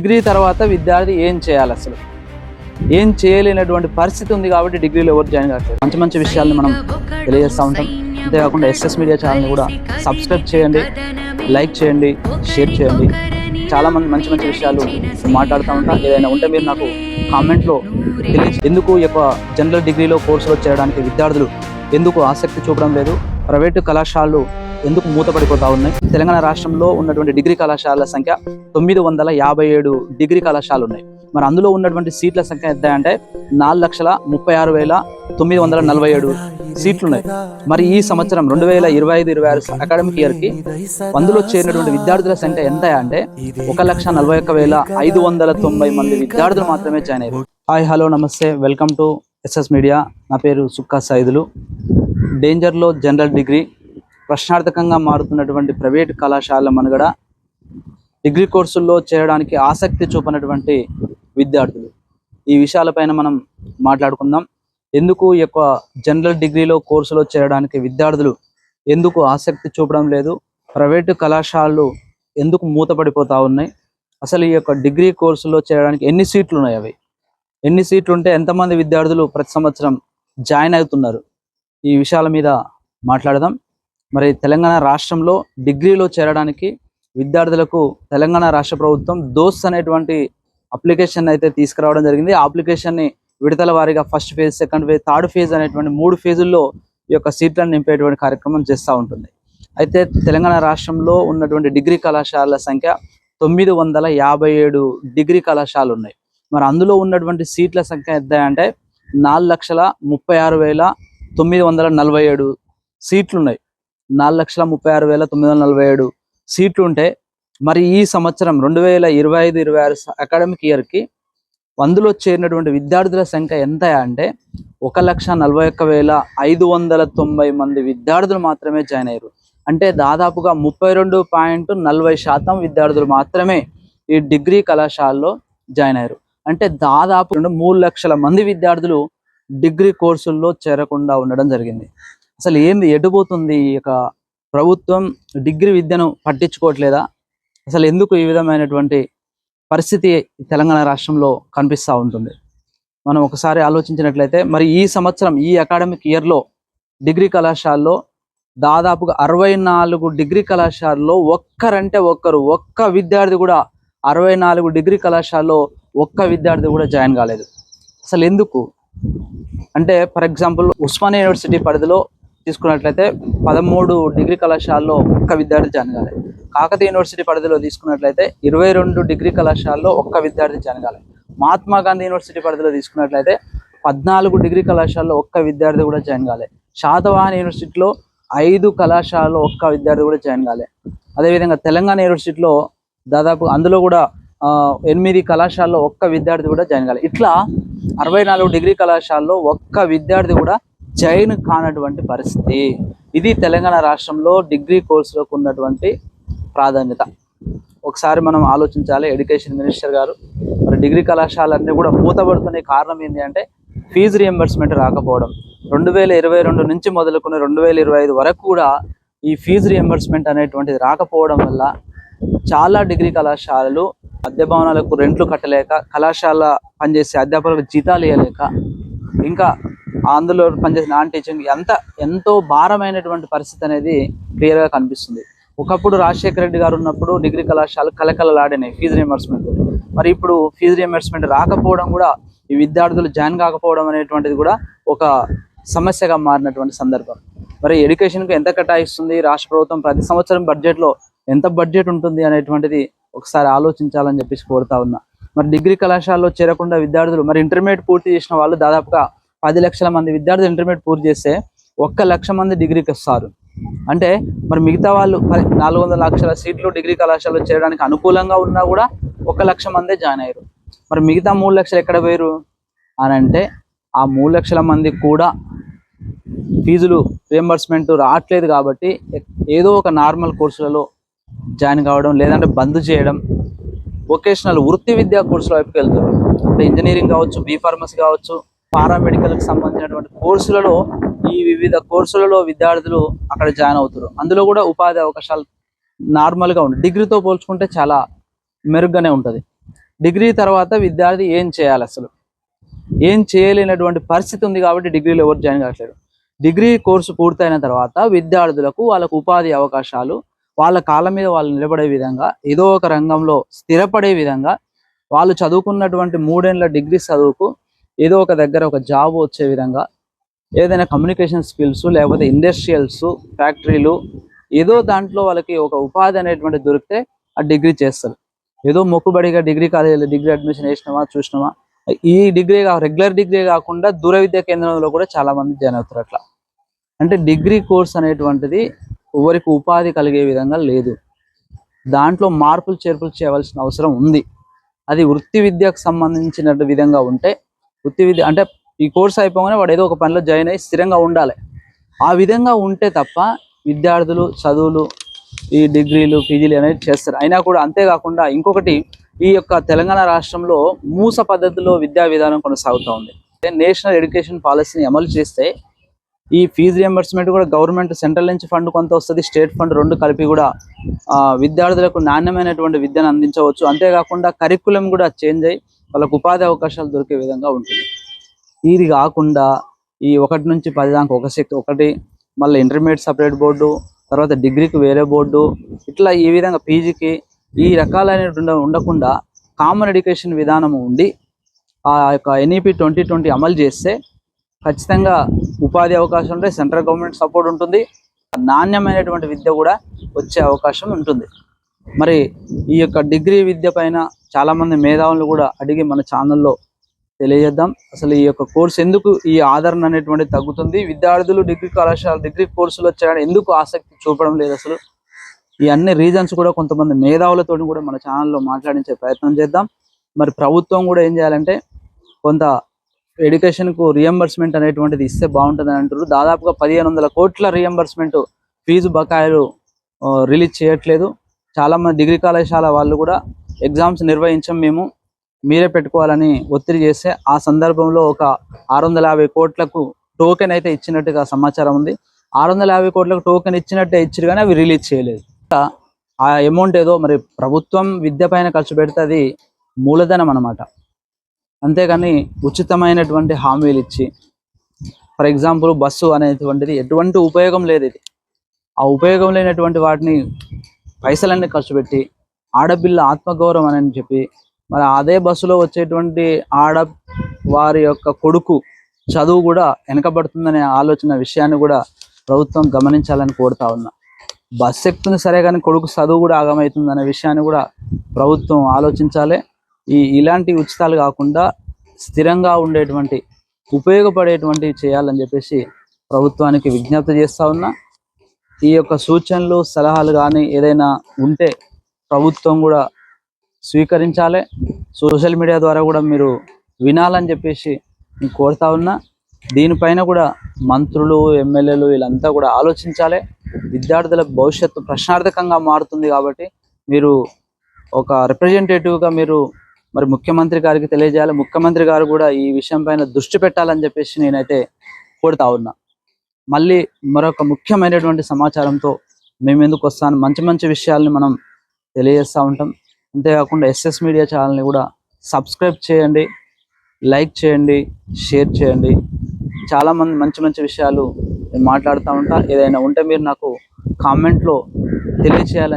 Degree తర్వాత విద్యార్థి ఏం చేయాలి అసలు? ఏం చేయలేనటువంటి పరిస్థితి ఉంది కాబట్టి డిగ్రీలో ఎవరు జాయిన్ కావట్లేదు మంచి మంచి విషయాల్ని మనం తెలియజేస్తూ ఉంటాం. అంతేకాకుండా ఎస్ఎస్ మీడియా ఛానల్ని కూడా సబ్స్క్రైబ్ చేయండి లైక్ చేయండి షేర్ చేయండి. చాలా మంది మంచి మంచి విషయాలు మాట్లాడుతూ ఉంటాం. ఏదైనా ఉంటే మీరు నాకు కామెంట్లో తెలియజే ఎందుకు ఈ యొక్క జనరల్ డిగ్రీలో కోర్సులో చేరడానికి విద్యార్థులు ఎందుకు ఆసక్తి చూపడం లేదు? ప్రైవేటు కళాశాలలు ఎందుకు మూతపడిపోతా ఉన్నాయి? తెలంగాణ రాష్ట్రంలో ఉన్నటువంటి డిగ్రీ కళాశాలల సంఖ్య తొమ్మిది వందల యాభై ఏడు డిగ్రీ కళాశాలలు ఉన్నాయి. మరి అందులో ఉన్నటువంటి సీట్ల సంఖ్య ఎంత అంటే నాలుగు లక్షల ముప్పై ఆరు వేల తొమ్మిది వందల నలభై ఏడు సీట్లు ఉన్నాయి మరి ఈ సంవత్సరం రెండు వేల ఇరవై ఐదు ఇరవై ఆరు అకాడమిక్ ఇయర్కి అందులో చేరినటువంటి విద్యార్థుల సంఖ్య ఎంత అంటే ఒక లక్ష నలభై ఒక్క వేల ఐదు వందల తొంభై మంది విద్యార్థులు మాత్రమే జాయిన్ అయ్యారు. Hi hello namaste. Welcome to SS media. నా పేరు సుక్కా సైదులు. డేంజర్లో జనరల్ డిగ్రీ ప్రశ్నార్థకంగా మారుతున్నటువంటి ప్రైవేట్ కళాశాల మనుగడ డిగ్రీ కోర్సుల్లో చేరడానికి ఆసక్తి చూపనటువంటి విద్యార్థులు. ఈ విషయాలపైన మనం మాట్లాడుకుందాం. ఎందుకు ఈ యొక్క జనరల్ డిగ్రీలో కోర్సులో చేరడానికి విద్యార్థులు ఎందుకు ఆసక్తి చూపడం లేదు? ప్రైవేటు కళాశాలలు ఎందుకు మూతపడిపోతూ ఉన్నాయి? అసలు ఈ యొక్క డిగ్రీ కోర్సులో చేరడానికి ఎన్ని సీట్లు ఉన్నాయి అవి? ఎన్ని సీట్లు ఉంటే ఎంతమంది విద్యార్థులు ప్రతి సంవత్సరం జాయిన్ అవుతున్నారు? ఈ విషయాల మీద మాట్లాడదాం. మరి తెలంగాణ రాష్ట్రంలో డిగ్రీలో చేరడానికి విద్యార్థులకు తెలంగాణ రాష్ట్ర ప్రభుత్వం దోస్ అనేటువంటి అప్లికేషన్ అయితే తీసుకురావడం జరిగింది. ఆ అప్లికేషన్ని విడతల వారీగా first phase second phase third phase అనేటువంటి మూడు ఫేజుల్లో ఈ యొక్క సీట్లను నింపేటువంటి కార్యక్రమం చేస్తూ ఉంటుంది. అయితే తెలంగాణ రాష్ట్రంలో ఉన్నటువంటి డిగ్రీ కళాశాలల సంఖ్య తొమ్మిది వందల యాభై ఏడు డిగ్రీ కళాశాలలు ఉన్నాయి. మరి అందులో ఉన్నటువంటి సీట్ల సంఖ్య ఎంత అంటే నాలుగు లక్షల ముప్పై ఆరు వేల తొమ్మిది వందల నలభై ఏడు సీట్లు ఉన్నాయి. నాలుగు లక్షల ముప్పై ఆరు వేల తొమ్మిది వందల నలభై ఏడు సీట్లు ఉంటే మరి ఈ సంవత్సరం రెండు వేల ఇరవై ఐదు ఇరవై ఆరు అకాడమిక్ ఇయర్కి అందులో చేరినటువంటి విద్యార్థుల సంఖ్య ఎంత అంటే ఒక లక్ష నలభై ఒక్క వేల ఐదు వందల తొంభై మంది విద్యార్థులు మాత్రమే జాయిన్ అయ్యారు. అంటే దాదాపుగా ముప్పై రెండు పాయింట్ నలభై శాతం విద్యార్థులు మాత్రమే ఈ డిగ్రీ కళాశాలలో జాయిన్ అయ్యారు. అంటే దాదాపు రెండు మూడు లక్షల మంది విద్యార్థులు డిగ్రీ కోర్సుల్లో చేరకుండా ఉండడం జరిగింది. అసలు ఏంది ఎటుపోతుంది ఈ యొక్క ప్రభుత్వం డిగ్రీ విద్యను పట్టించుకోవట్లేదా? అసలు ఎందుకు ఈ విధమైనటువంటి పరిస్థితి తెలంగాణ రాష్ట్రంలో కనిపిస్తూ ఉంటుంది? మనం ఒకసారి ఆలోచించినట్లయితే మరి ఈ సంవత్సరం ఈ అకాడమిక్ ఇయర్లో డిగ్రీ కళాశాలలో దాదాపుగా అరవై నాలుగు డిగ్రీ కళాశాలలో ఒక్కరంటే ఒక్కరు ఒక్క విద్యార్థి కూడా అరవై నాలుగు డిగ్రీ కళాశాలలో ఒక్క విద్యార్థి కూడా జాయిన్ కాలేదు. అసలు ఎందుకు? అంటే ఫర్ ఎగ్జాంపుల్ ఉస్మానియా యూనివర్సిటీ పరిధిలో తీసుకున్నట్లయితే పదమూడు డిగ్రీ కళాశాలలో ఒక్క విద్యార్థి జాయిన్ కాలేదు కాకతీయ యూనివర్సిటీ పరిధిలో తీసుకున్నట్లయితే ఇరవై రెండు డిగ్రీ కళాశాలలో ఒక్క విద్యార్థి జాయిన్ కాలేదు మహాత్మా గాంధీ యూనివర్సిటీ పరిధిలో తీసుకున్నట్లయితే పద్నాలుగు డిగ్రీ కళాశాలలో ఒక్క విద్యార్థి కూడా జాయిన్ కాలే శాతవాహన్ యూనివర్సిటీలో ఐదు కళాశాలలో ఒక్క విద్యార్థి కూడా జాయిన్ కాలే అదేవిధంగా తెలంగాణ యూనివర్సిటీలో దాదాపు అందులో కూడా ఎనిమిది కళాశాలలో ఒక్క విద్యార్థి కూడా జాయిన్ కాలే ఇట్లా అరవై నాలుగు డిగ్రీ కళాశాలలో ఒక్క విద్యార్థి కూడా జాయిన్ కానటువంటి పరిస్థితి. ఇది తెలంగాణ రాష్ట్రంలో డిగ్రీ కోర్సులకు ఉన్నటువంటి ప్రాధాన్యత. ఒకసారి మనం ఆలోచించాలి ఎడ్యుకేషన్ మినిస్టర్ గారు. మరి డిగ్రీ కళాశాలన్నీ కూడా మూతపడుతున్న కారణం ఏంటి అంటే ఫీజు రియంబర్స్మెంట్ రాకపోవడం. రెండు వేల ఇరవై రెండు నుంచి మొదలుకుని రెండు వేల ఇరవై ఐదు వరకు కూడా ఈ ఫీజు రియంబర్స్మెంట్ అనేటువంటిది రాకపోవడం వల్ల చాలా డిగ్రీ కళాశాలలు అద్దె భవనాలకు రెంట్లు కట్టలేక కళాశాల పనిచేసే అధ్యాపకులకు జీతాలు ఇవ్వలేక ఇంకా అందులో పనిచేసిన నాన్ టీచింగ్ ఎంత ఎంతో భారమైనటువంటి పరిస్థితి అనేది క్లియర్గా కనిపిస్తుంది. ఒకప్పుడు రాజశేఖర రెడ్డి గారు ఉన్నప్పుడు డిగ్రీ కళాశాలలు కలకలలాడినాయి ఫీజు రియంబర్స్మెంట్ మరి ఇప్పుడు ఫీజు రియంబర్స్మెంట్ రాకపోవడం కూడా ఈ విద్యార్థులు జాయిన్ కాకపోవడం అనేటువంటిది కూడా ఒక సమస్యగా మారినటువంటి సందర్భం. మరి ఎడ్యుకేషన్కు ఎంత కేటాయిస్తుంది రాష్ట్ర ప్రభుత్వం ప్రతి సంవత్సరం బడ్జెట్లో ఎంత బడ్జెట్ ఉంటుంది అనేటువంటిది ఒకసారి ఆలోచించాలని చెప్పేసి కోరుతా ఉన్నా. మరి డిగ్రీ కళాశాలలో చేరకుండా విద్యార్థులు మరి ఇంటర్మీడియట్ పూర్తి చేసిన వాళ్ళు దాదాపుగా పది లక్షల మంది విద్యార్థులు ఇంటర్మీడియట్ పూర్తి చేస్తే ఒక్క లక్ష మంది డిగ్రీకి వస్తారు. అంటే మరి మిగతా వాళ్ళు మరి నాలుగు వందల లక్షల సీట్లు డిగ్రీ కళాశాలలో చేరడానికి అనుకూలంగా ఉన్నా కూడా ఒక లక్ష మందే జాయిన్ అయ్యారు. మరి మిగతా మూడు లక్షలు ఎక్కడ పోయారు అని అంటే ఆ మూడు లక్షల మంది కూడా ఫీజులు రియంబర్స్మెంట్ రావట్లేదు కాబట్టి ఏదో ఒక నార్మల్ కోర్సులలో జాయిన్ కావడం లేదంటే బంద్ చేయడం వొకేషనల్ వృత్తి విద్యా కోర్సుల వైపుకి వెళ్తారు. అంటే ఇంజనీరింగ్ కావచ్చు బీ ఫార్మసీ కావచ్చు పారామెడికల్కి సంబంధించినటువంటి కోర్సులలో ఈ వివిధ కోర్సులలో విద్యార్థులు అక్కడ జాయిన్ అవుతారు. అందులో కూడా ఉపాధి అవకాశాలు నార్మల్గా ఉంటాయి డిగ్రీతో పోల్చుకుంటే చాలా మెరుగ్గానే ఉంటుంది. డిగ్రీ తర్వాత విద్యార్థి ఏం చేయాలి అసలు? ఏం చేయలేనటువంటి పరిస్థితి ఉంది కాబట్టి డిగ్రీలో ఎవరు జాయిన్ కావట్లేదు డిగ్రీ కోర్సు పూర్తయిన తర్వాత విద్యార్థులకు వాళ్ళకు ఉపాధి అవకాశాలు వాళ్ళ కాళ్ళ మీద వాళ్ళు నిలబడే విధంగా ఏదో ఒక రంగంలో స్థిరపడే విధంగా వాళ్ళు చదువుకున్నటువంటి మూడేళ్ళ డిగ్రీ చదువుకు ఏదో ఒక దగ్గర ఒక జాబ్ వచ్చే విధంగా ఏదైనా కమ్యూనికేషన్ స్కిల్స్ లేకపోతే ఇండస్ట్రియల్స్ ఫ్యాక్టరీలు ఏదో దాంట్లో వాళ్ళకి ఒక ఉపాధి అనేటువంటి దొరికితే ఆ డిగ్రీ చేస్తారు. ఏదో మొక్కుబడిగా డిగ్రీ కాలేజీలో డిగ్రీ అడ్మిషన్ వేసినామా చూసినామా ఈ డిగ్రీ రెగ్యులర్ డిగ్రీ కాకుండా దూర విద్యా కేంద్రంలో కూడా చాలా మంది జాయిన్ అవుతారు అట్లా. అంటే డిగ్రీ కోర్స్ అనేటువంటిది ఎవరికి ఉపాధి కలిగే విధంగా లేదు. దాంట్లో మార్పులు చేర్పులు చేయవలసిన అవసరం ఉంది. అది వృత్తి విద్యకు సంబంధించిన విధంగా ఉంటే వృత్తి విద్య అంటే ఈ కోర్స్ అయిపోగానే వాడు ఏదో ఒక పనిలో జాయిన్ అయ్యి స్థిరంగా ఉండాలి. ఆ విధంగా ఉంటే తప్ప విద్యార్థులు చదువులు ఈ డిగ్రీలు పీజీలు అనేది చేస్తారు. అయినా కూడా అంతేకాకుండా ఇంకొకటి ఈ యొక్క తెలంగాణ రాష్ట్రంలో మూస పద్ధతిలో విద్యా విధానం కొనసాగుతూ ఉంది. నేషనల్ ఎడ్యుకేషన్ పాలసీని అమలు చేస్తే ఈ ఫీజు రియంబర్స్మెంట్ కూడా గవర్నమెంట్ సెంట్రల్ నుంచి ఫండ్ కొంత వస్తుంది స్టేట్ ఫండ్ రెండు కలిపి కూడా ఆ, విద్యార్థులకు నాణ్యమైనటువంటి విద్యను అందించవచ్చు. అంతేకాకుండా కరికులం కూడా చేంజ్ అయ్యి వాళ్ళకు ఉపాధి అవకాశాలు దొరికే విధంగా ఉంటుంది. ఇది కాకుండా ఈ ఒకటి నుంచి పది దాకా ఒక సెక్ ఒకటి మళ్ళీ ఇంటర్మీడియట్ సపరేట్ బోర్డు తర్వాత డిగ్రీకి వేరే బోర్డు ఇట్లా ఈ విధంగా పీజీకి ఈ రకాలైన ఉండకుండా కామన్ ఎడ్యుకేషన్ విధానం ఉండి ఆ యొక్క ఎన్ఈపి ట్వంటీ ట్వంటీ అమలు చేస్తే ఖచ్చితంగా ఉపాధి అవకాశం ఉంటే సెంట్రల్ గవర్నమెంట్ సపోర్ట్ ఉంటుంది. నాణ్యమైనటువంటి విద్య కూడా వచ్చే అవకాశం ఉంటుంది. మరి ఈ యొక్క డిగ్రీ విద్య పైన చాలా మంది మేధావులు కూడా అడిగి మన ఛానల్లో తెలియజేద్దాం. అసలు ఈ యొక్క కోర్స్ ఎందుకు ఈ ఆదరణ అనేటువంటి తగ్గుతుంది? విద్యార్థులు డిగ్రీ కళాశాల డిగ్రీ కోర్సులో చేయడం ఎందుకు ఆసక్తి చూపడం లేదు అసలు? ఈ అన్ని రీజన్స్ కూడా కొంతమంది మేధావులతో కూడా మన ఛానల్లో మాట్లాడించే ప్రయత్నం చేద్దాం. మరి ప్రభుత్వం కూడా ఏం చేయాలంటే కొంత ఎడ్యుకేషన్కు రియంబర్స్మెంట్ అనేటువంటిది ఇస్తే బాగుంటుంది అని అంటారు దాదాపుగా పదిహేను వందల కోట్ల రియంబర్స్మెంట్ ఫీజు బకాయిలు రిలీజ్ చేయట్లేదు. చాలా మంది డిగ్రీ కళాశాల వాళ్ళు కూడా ఎగ్జామ్స్ నిర్వహించం మేము మీరే పెట్టుకోవాలని ఒత్తిడి చేస్తే ఆ సందర్భంలో ఒక ఆరు వందల యాభై కోట్లకు టోకెన్ అయితే ఇచ్చినట్టుగా సమాచారం ఉంది. ఆరు వందల యాభై కోట్లకు టోకెన్ ఇచ్చినట్టే ఇచ్చారు కానీ అవి రిలీజ్ చేయలేదు. ఆ అమౌంట్ ఏదో మరి ప్రభుత్వం విద్య పైన ఖర్చు పెడుతుంది మూలధనం అన్నమాట. అంతేగాని ఉచితమైనటువంటి హామీలు ఇచ్చి ఫర్ ఎగ్జాంపుల్ బస్సు అనేటువంటిది ఎటువంటి ఉపయోగం లేదు ఇది. ఆ ఉపయోగం లేనటువంటి వాటిని పైసలన్నీ ఖర్చు పెట్టి ఆడపిల్ల ఆత్మగౌరవం అని చెప్పి మరి అదే బస్సులో వచ్చేటువంటి ఆడ వారి యొక్క కొడుకు చదువు కూడా వెనకబడుతుందనే ఆలోచన విషయాన్ని కూడా ప్రభుత్వం గమనించాలని కోరుతా ఉన్నా. బస్ ఎక్కుతుంది సరే కానీ కొడుకు చదువు కూడా ఆగమవుతుంది అనే విషయాన్ని కూడా ప్రభుత్వం ఆలోచించాలి. ఈ ఇలాంటి ఉచితాలు కాకుండా స్థిరంగా ఉండేటువంటి ఉపయోగపడేటువంటివి చేయాలని చెప్పేసి ప్రభుత్వానికి విజ్ఞప్తి చేస్తా ఉన్నా. ఈ యొక్క సూచనలు సలహాలు కానీ ఏదైనా ఉంటే ప్రభుత్వం కూడా స్వీకరించాలి. సోషల్ మీడియా ద్వారా కూడా మీరు వినాలని చెప్పేసి నేను కోరుతా ఉన్నా. దీనిపైన కూడా మంత్రులు ఎమ్మెల్యేలు వీళ్ళంతా కూడా ఆలోచించాలి. విద్యార్థుల భవిష్యత్తు ప్రశ్నార్థకంగా మారుతుంది కాబట్టి మీరు ఒక రిప్రజెంటేటివ్గా మీరు మరి ముఖ్యమంత్రి గారికి తెలియజేయాలి. ముఖ్యమంత్రి గారు కూడా ఈ విషయం పైన దృష్టి పెట్టాలని చెప్పేసి నేనైతే కోరుతా ఉన్నా. మళ్ళీ మరొక ముఖ్యమైనటువంటి సమాచారంతో మేము ఎందుకు వస్తాను మంచి మంచి విషయాల్ని మనం తెలియజేస్తూ ఉంటాం. అంతేకాకుండా ఎస్ఎస్ మీడియా ఛానల్ని కూడా సబ్స్క్రైబ్ చేయండి లైక్ చేయండి షేర్ చేయండి. చాలామంది మంచి మంచి విషయాలు నేను మాట్లాడుతూ ఉంటా. ఏదైనా ఉంటే మీరు నాకు కామెంట్లో తెలియచేయాలని